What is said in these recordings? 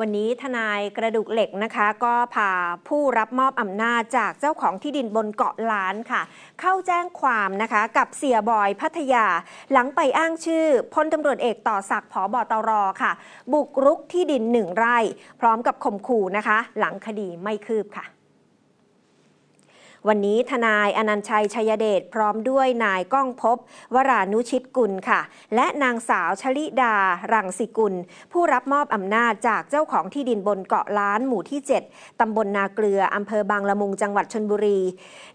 วันนี้ทนายกระดูกเหล็กนะคะ ก็พาผู้รับมอบอำนาจจากเจ้าของที่ดินบนเกาะล้านค่ะ เข้าแจ้งความนะคะกับเสียบอยพัทยา หลังไปอ้างชื่อพลตำรวจเอกต่อศักดิ์ผอบอตรค่ะ บุกรุกที่ดินหนึ่งไร่ พร้อมกับข่มขู่นะคะ หลังคดีไม่คืบค่ะ วันนี้ทนายอนันชัยชัยเดชพร้อมด้วยนายก้องพบ วรานุชิตกุลค่ะ และนางสาวชลิดา รังสิกุล ผู้รับมอบอำนาจจากเจ้าของที่ดินบนเกาะล้านหมู่ที่ 7 ตำบลนาเกลืออำเภอบางละมุงจังหวัดชนบุรี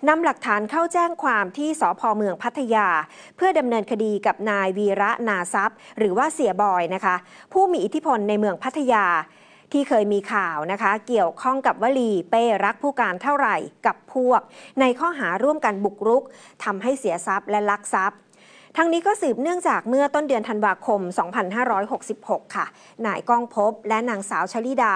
นำหลักฐานเข้าแจ้งความที่สพเมืองพัทยา เพื่อดำเนินคดีกับนายวีระนาทรัพย์หรือว่าเสียบอยนะคะ ผู้มีอิทธิพลในเมืองพัทยา ที่เคยมีข่าวนะคะ เกี่ยวข้องกับวลีเป้รักผู้การเท่าไหร่กับพวก ในข้อหาร่วมกันบุกรุกทำให้เสียทรัพย์และลักทรัพย์ทั้งนี้ก็สืบเนื่องจากเมื่อต้นเดือนธันวาคม 2566 ค่ะ นายก้องพบและนางสาวชลิดา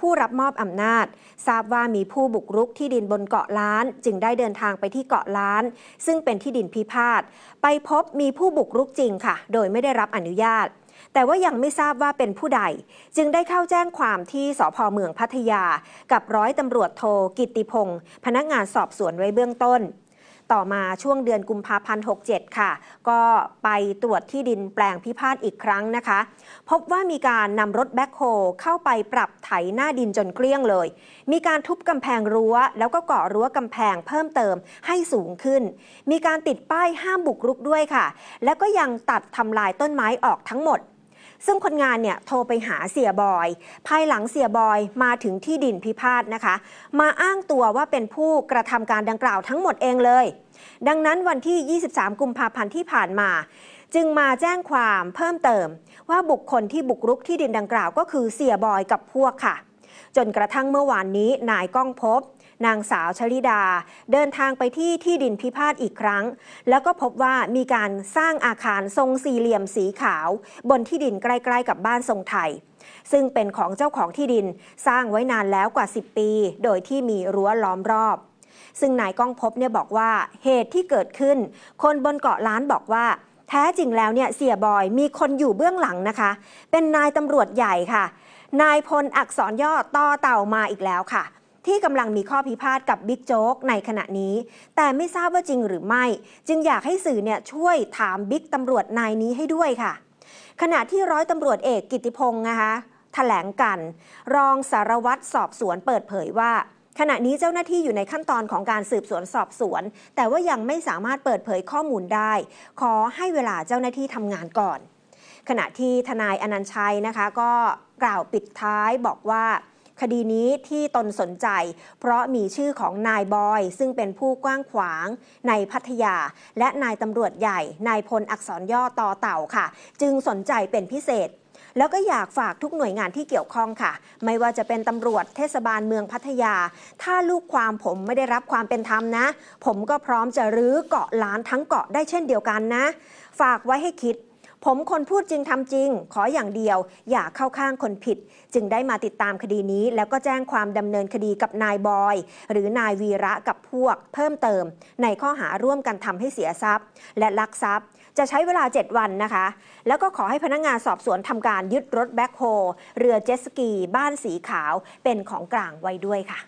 ผู้รับมอบอำนาจ ทราบว่ามีผู้บุกรุกที่ดินบนเกาะล้าน จึงได้เดินทางไปที่เกาะล้าน ซึ่งเป็นที่ดินพิพาท ไปพบมีผู้บุกรุกจริงค่ะ โดยไม่ได้รับอนุญาต แต่ว่ายังไม่ทราบว่าเป็นผู้ใด จึงได้เข้าแจ้งความที่สพเมืองพัทยา กับร้อยตำรวจโทกิตติพงศ์พนักงานสอบสวนไว้เบื้องต้น ต่อมาช่วงเดือนกุมภาพันธ์ 67 ค่ะ ก็ไปตรวจที่ดินแปลงพิพาทอีกครั้งนะคะ พบว่ามีการนำรถแบ็คโฮเข้าไปปรับไถหน้าดินจนเกลี้ยงเลย มีการทุบกำแพงรั้ว แล้วก็ก่อรั้วกำแพงเพิ่มเติมให้สูงขึ้น มีการติดป้ายห้ามบุกรุกด้วยค่ะ และก็ยังตัดทำลายต้นไม้ออกทั้งหมด ซึ่งคนงานเนี่ยโทรไปหาเสียบอย ภายหลังเสียบอยมาถึงที่ดินพิพาทนะคะ มาอ้างตัวว่าเป็นผู้กระทำการดังกล่าวทั้งหมดเองเลย ดังนั้นวันที่ 23 กุมภาพันธ์ที่ผ่านมาจึงมาแจ้งความเพิ่มเติม ว่าบุคคลที่บุกรุกที่ดินดังกล่าวก็คือเสียบอยกับพวกค่ะ จนกระทั่งเมื่อวานนี้นายก้องพบ นางสาวชลิดา เดินทางไปที่ที่ดินพิพาทอีกครั้ง แล้วก็พบว่ามีการสร้างอาคารทรงสี่เหลี่ยมสีขาว บนที่ดินใกล้ ๆ กับบ้านทรงไทย ซึ่งเป็นของเจ้าของที่ดินสร้างไว้นานแล้วกว่า 10 ปี โดยที่มีรั้วล้อมรอบซึ่งนายก้องพบเนี่ยบอกว่าเหตุที่เกิดขึ้น คนบนเกาะล้านบอกว่า แท้จริงแล้วเนี่ยเสียบอยมีคนอยู่เบื้องหลังนะคะ เป็นนายตำรวจใหญ่ค่ะ นายพลอักษรย่อต่อเต่ามาอีกแล้วค่ะ ที่กำลังมีข้อพิพาทกับบิ๊กโจ๊กในขณะนี้ แต่ไม่ทราบว่าจริงหรือไม่ จึงอยากให้สื่อเนี่ยช่วยถามบิ๊กตำรวจนายนี้ให้ด้วยค่ะ ขณะที่ร้อยตำรวจเอกกิติพงศ์นะคะแถลงกัน รองสารวัตรสอบสวนเปิดเผยว่า ขณะนี้เจ้าหน้าที่อยู่ในขั้นตอนของการสืบสวนสอบสวน แต่ว่ายังไม่สามารถเปิดเผยข้อมูลได้ ขอให้เวลาเจ้าหน้าที่ทำงานก่อน ขณะที่ทนายอนันชัยนะคะก็กล่าวปิดท้ายบอกว่า คดีนี้ที่ตนสนใจ เพราะมีชื่อของนายบอย ซึ่งเป็นผู้กว้างขวางในพัทยา และนายตำรวจใหญ่นายพลอักษรย่อต่อเต่าค่ะ จึงสนใจเป็นพิเศษแล้วก็อยากฝากทุกหน่วยงานที่เกี่ยวข้องค่ะ ไม่ว่าจะเป็นตำรวจเทศบาลเมืองพัทยา ถ้าลูกความผมไม่ได้รับความเป็นธรรมนะ ผมก็พร้อมจะรื้อเกาะล้านทั้งเกาะได้เช่นเดียวกันนะ ฝากไว้ให้คิด ผมคนพูดจริงทำจริง ขออย่างเดียว อย่าเข้าข้างคนผิด จึงได้มาติดตามคดีนี้ แล้วก็แจ้งความดำเนินคดีกับนายบอย หรือนายวีระกับพวก เพิ่มเติม ในข้อหาร่วมกันทำให้เสียทรัพย์ และลักทรัพย์ จะใช้เวลา 7 วันนะคะ แล้วก็ขอให้พนักงงานสอบสวนทำการยึดรถแบ็คโฮเรือเจ็ตสกี บ้านสีขาวเป็นของกลางไว้ด้วยค่ะ